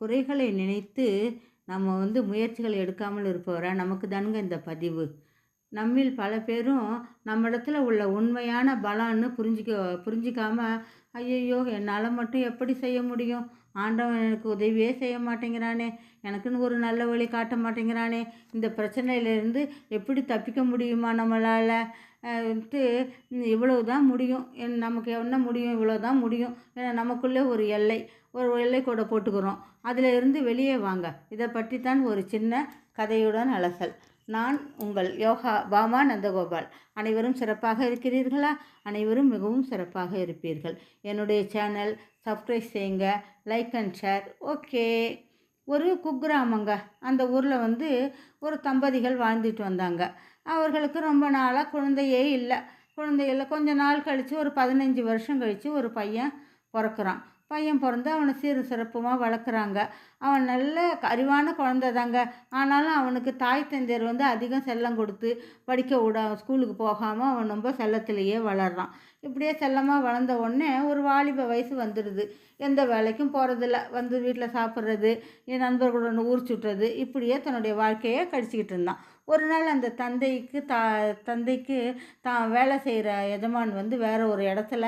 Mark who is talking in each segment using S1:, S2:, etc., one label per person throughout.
S1: குறைகளை நினைத்து நம்ம வந்து முயற்சிகள் எடுக்காமல் இருப்பவரா? நமக்கு தானுங்க இந்த பதிவு. நம்மில் பல பேரும் நம்மிடத்துல உள்ள உண்மையான பலன்னு புரிஞ்சிக்க புரிஞ்சிக்காம ஐயையோ என்னால் மட்டும் எப்படி செய்ய முடியும்? ஆண்டவன் எனக்கு உதவியே செய்ய மாட்டேங்கிறானே. எனக்குன்னு ஒரு நல்ல வழி காட்ட மாட்டேங்கிறானே. இந்த பிரச்சனையிலேருந்து எப்படி தப்பிக்க முடியுமா நம்மளால்? ட்டு இவ்வளவு தான் முடியும். என் நமக்கு என்ன முடியும்? இவ்வளோ தான் முடியும். ஏன்னா நமக்குள்ளே ஒரு எல்லை. ஒரு எல்லை கூட போட்டுக்கிறோம். அதில் இருந்து வெளியே வாங்க. இதை பற்றி தான் ஒரு சின்ன கதையுடன் அலசல். நான் உங்கள் யோகா பாமா நந்தகோபால். அனைவரும் சிறப்பாக இருக்கிறீர்களா? அனைவரும் மிகவும் சிறப்பாக இருப்பீர்கள். என்னுடைய சேனல் சப்ஸ்கிரைப் செய்யுங்க. Like and share. ஓகே. ஒரு குக்கிராமங்க. அந்த ஊரில் வந்து ஒரு தம்பதிகள் வாழ்ந்துட்டு வந்தாங்க. அவர்களுக்கு ரொம்ப நாளாக குழந்தையே இல்லை. குழந்தை இல்லை கொஞ்ச நாள் கழித்து ஒரு பதினஞ்சு வருஷம் கழித்து ஒரு பையன் பிறக்கிறான். பையன் பிறந்து அவனை சீரு சிறப்புமாக வளர்க்குறாங்க. அவன் நல்ல அறிவான குழந்தை தாங்க. ஆனாலும் அவனுக்கு தாய் தந்தையர் வந்து அதிகம் செல்லம் கொடுத்து படிக்க விட ஸ்கூலுக்கு போகாமல் அவன் ரொம்ப செல்லத்திலேயே வளர்றான். இப்படியே செல்லமாக வளர்ந்த உடனே ஒரு வாலிப வயசு வந்துடுது. எந்த வேலைக்கும் போகிறதில்ல வந்து வீட்டில் சாப்பிட்றது என் நண்பர்களுடன் ஊர் சுட்டுறது இப்படியே தன்னுடைய வாழ்க்கையை கழிச்சிக்கிட்டு இருந்தான். ஒரு நாள் அந்த தந்தைக்கு தா தந்தைக்கு தான் வேலை செய்கிற எஜமான் வந்து வேறு ஒரு இடத்துல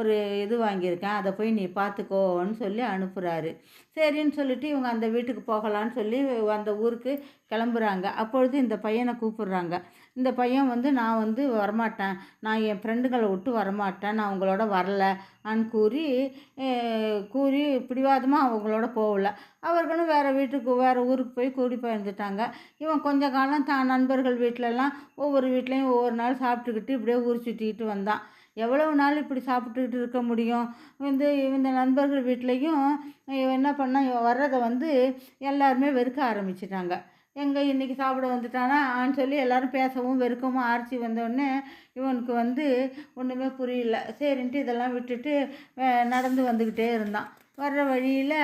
S1: ஒரு இது வாங்கியிருக்கேன். அதை போய் நீ பார்த்துக்கோன்னு சொல்லி அனுப்புகிறாரு சரின்னு சொல்லிட்டு இவங்க அந்த வீட்டுக்கு போகலான்னு சொல்லி அந்த ஊருக்கு கிளம்புறாங்க. அப்பொழுது இந்த பையனை கூப்பிடுறாங்க. இந்த பையன் வந்து நான் வந்து வரமாட்டேன். நான் என் ஃப்ரெண்டுகளை விட்டு வரமாட்டேன். நான் உங்களோட வரல. அன்னு கூறி கூறி பிடிவாதமாக அவங்களோட போகல. அவர்களும் வேறு வீட்டுக்கு வேறு ஊருக்கு போய் கூடி போயிருந்துட்டாங்க. இவன் கொஞ்ச காலம் தான் நண்பர்கள் வீட்டிலலாம் ஒவ்வொரு வீட்லேயும் ஒவ்வொரு நாள் சாப்பிட்டுக்கிட்டு இப்படியே ஊர் சுற்றிக்கிட்டு வந்தான். எவ்வளவு நாள் இப்படி சாப்பிட்டுக்கிட்டு இருக்க முடியும்? வந்து இந்த நண்பர்கள் வீட்லேயும் இவன் என்ன பண்ணான் இவன் வர்றதை வந்து எல்லாருமே வெறுக்க ஆரம்பிச்சிட்டாங்க. எங்கே இன்றைக்கி சாப்பிட வந்துட்டானா? ஆன்னு சொல்லி எல்லோரும் பேசவும் வெறுக்கவும் ஆர்ச்சி வந்தோடனே இவனுக்கு வந்து ஒன்றுமே புரியல. சரின்ட்டு இதெல்லாம் விட்டுட்டு நடந்து வந்துக்கிட்டே இருந்தான். வர்ற வழியில்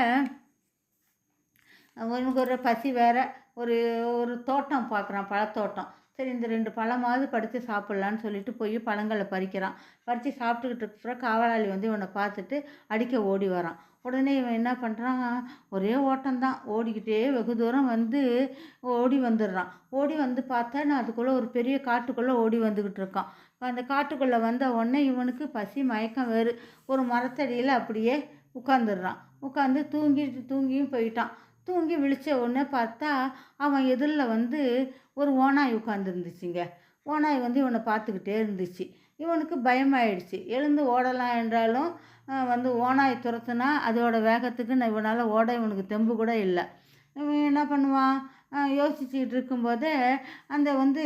S1: அவனுக்கு ஒரு பசி வேற ஒரு ஒரு தோட்டம் பார்க்குறான் பழத்தோட்டம். சரி இந்த ரெண்டு பழமாவது பறித்து சாப்பிட்லான்னு சொல்லிட்டு போய் பழங்களை பறிக்கிறான். பறித்து சாப்பிட்டுக்கிட்டு இருக்கிற காவலாளி வந்து இவனை பார்த்துட்டு அடிக்க ஓடி வரான். உடனே இவன் என்ன பண்ணுறான் ஒரே ஓட்டம்தான். ஓடிக்கிட்டே வெகு தூரம் வந்து ஓடி வந்துடுறான். ஓடி வந்து பார்த்தா நான் அதுக்குள்ளே ஒரு பெரிய காட்டுக்குள்ளே ஓடி வந்துக்கிட்டு இருக்கான். அந்த காட்டுக்குள்ளே வந்த உடனே இவனுக்கு பசி மயக்கம் வேறு. ஒரு மரத்தடியில் அப்படியே உட்காந்துடுறான் உட்காந்து தூங்கிட்டு தூங்கியும் போயிட்டான். தூங்கி விழிச்ச உடனே பார்த்தா அவன் எதிரில் வந்து ஒரு ஓனாய் உட்காந்துருந்துச்சுங்க ஓனாய் வந்து இவனை பார்த்துக்கிட்டே இருந்துச்சு. இவனுக்கு பயமாயிடுச்சு. எழுந்து ஓடலாம் என்றாலும் வந்து ஓனாய் துரத்துனா அதோட வேகத்துக்கு நான் இவனால் ஓட இவனுக்கு தெம்பு கூட இல்லை. இவன் என்ன பண்ணுவான்? யோசிச்சுக்கிட்டு இருக்கும்போதே அந்த வந்து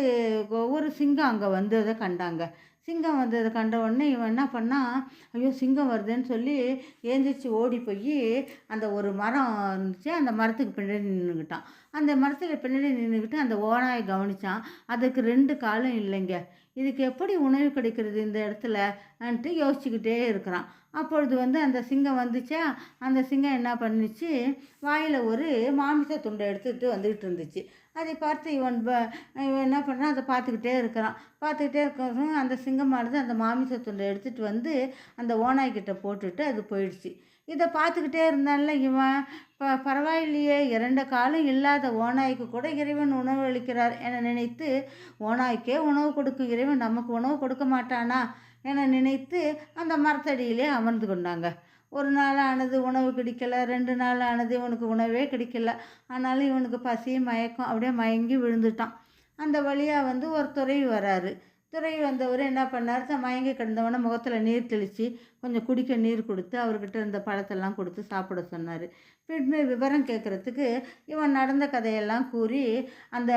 S1: ஒரு சிங்கம் அங்கே வந்ததை கண்டாங்க. சிங்கம் வந்ததை கண்ட உடனே இவன் என்ன பண்ணான் ஐயோ சிங்கம் வருதுன்னு சொல்லி ஏந்திரிச்சு ஓடி போய் அந்த ஒரு மரம் இருந்துச்சு. அந்த மரத்துக்கு பின்னாடி நின்றுக்கிட்டான் அந்த மரத்துக்கு பின்னாடி நின்றுக்கிட்டு அந்த ஓனாயை கவனித்தான் அதுக்கு ரெண்டு காலம் இல்லைங்க. இதுக்கு எப்படி உணவு கிடைக்கிறது இந்த இடத்துலன்ட்டு யோசிச்சுக்கிட்டே இருக்கிறான். அப்பொழுது வந்து அந்த சிங்கம் வந்துச்சா? அந்த சிங்கம் என்ன பண்ணுச்சு? வாயில் ஒரு மாமிச துண்டை எடுத்துகிட்டு வந்துக்கிட்டு இருந்துச்சு. அதை பார்த்து இவன் இவன் என்ன பண்ணுறான் அதை பார்த்துக்கிட்டே இருக்கிறான். பார்த்துக்கிட்டே இருக்கிற அந்த சிங்கமானது அந்த மாமிச துண்டை எடுத்துகிட்டு வந்து அந்த ஓனாய்கிட்ட போட்டுட்டு அது போயிடுச்சு. இதை பார்த்துக்கிட்டே இருந்தான்ல இவன். ப பரவாயில்லையே இரண்டு காலம் இல்லாத ஓனாய்க்கு கூட இறைவன் உணவு அளிக்கிறார் என நினைத்து ஓனாய்க்கே உணவு கொடுக்கும். இறைவன் நமக்கு உணவு கொடுக்க மாட்டானா? என நினைத்து அந்த மரத்தடியிலே அமர்ந்து கொண்டாங்க. ஒரு நாள் ஆனது உணவு கிடைக்கல ரெண்டு நாள் ஆனது இவனுக்கு உணவே கிடைக்கல. ஆனாலும் இவனுக்கு பசி மயக்கம் அப்படியே மயங்கி விழுந்துட்டான். அந்த வழியாக வந்து ஒரு துறவி வராரு. துறை வந்தவர் என்ன பண்ணார்? தான் மயங்கி கிடந்தவனை முகத்தில் நீர் தெளித்து கொஞ்சம் குடிக்க நீர் கொடுத்து அவர்கிட்ட இருந்த பழத்தெல்லாம் கொடுத்து சாப்பிட சொன்னார். பின்மே விவரம் கேட்குறதுக்கு இவன் நடந்த கதையெல்லாம் கூறி அந்த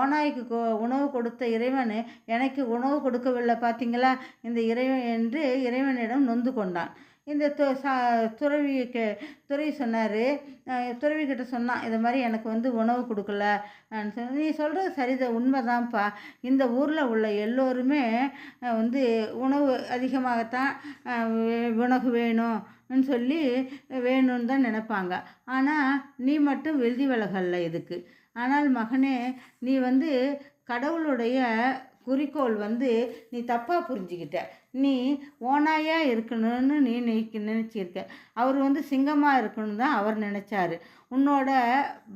S1: ஓனாய்க்கு உணவு கொடுத்த இறைவன் எனக்கு உணவு கொடுக்கவில்லை பார்த்தீங்களா இந்த இறைவன் என்று இறைவனிடம் நொந்து கொண்டான். இந்த து சா துறவி கே துறவி சொன்னார். துறவி கிட்ட சொன்னான் இது மாதிரி எனக்கு வந்து உணவு கொடுக்கல. நீ சொல்கிறது சரிதான் உண்மைதான்ப்பா. இந்த ஊரில் உள்ள எல்லோருமே வந்து உணவு அதிகமாகத்தான் உணவு வேணும்னு சொல்லி வேணும்னு தான் நினைப்பாங்க. ஆனால் நீ மட்டும் வெல்தி விலகல்ல இதுக்கு. ஆனால் மகனே நீ வந்து கடவுளுடைய குறிக்கோள் வந்து நீ தப்பாக புரிஞ்சுக்கிட்ட. நீ ஓனாயாக இருக்கணும்னு நீ நினச்சிருக்க. அவர் வந்து சிங்கமாக இருக்கணும் தான் அவர் நினச்சாரு. உன்னோட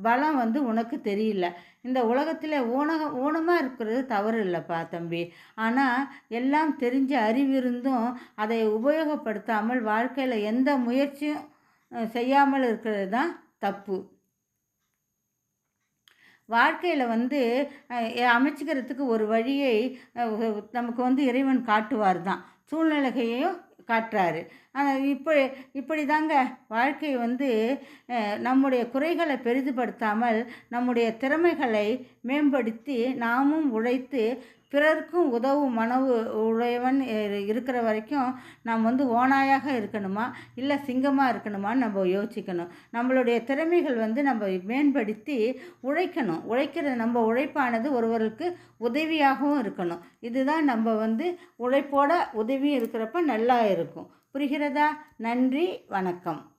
S1: பலம் வந்து உனக்கு தெரியல. இந்த உலகத்தில் ஊனக ஊனமாக இருக்கிறது தவறு இல்லைப்பா தம்பி. ஆனால் எல்லாம் தெரிஞ்ச அறிவிருந்தும் அதை உபயோகப்படுத்தாமல் வாழ்க்கையில் எந்த முயற்சியும் செய்யாமல் இருக்கிறது தான் தப்பு. வாழ்க்கையில் வந்து அமைச்சிக்கிறதுக்கு ஒரு வழியை நமக்கு வந்து இறைவன் காட்டுவார் தான். சூழ்நிலைகளையும் காட்டுறாரு. ஆனால் இப்போ இப்படி தாங்க வாழ்க்கை வந்து நம்முடைய குறைகளை பெரிதுபடுத்தாமல் நம்முடைய திறமைகளை மேம்படுத்தி நாமும் உழைத்து பிறருக்கும் உதவும் மனவு உடையவன் இருக்கிற வரைக்கும் நாம் வந்து ஓனாயாக இருக்கணுமா? இல்லை சிங்கமாக இருக்கணுமான்னு நம்ம யோசிக்கணும். நம்மளுடைய திறமைகள் வந்து நம்ம மேம்படுத்தி உழைக்கணும். உழைக்கிற நம்ம உழைப்பானது ஒருவருக்கு உதவியாகவும் இருக்கணும். இதுதான் நம்ம வந்து உழைப்போட உதவி இருக்கிறப்ப நல்லா இருக்கும். புரிகிறதா? நன்றி வணக்கம்.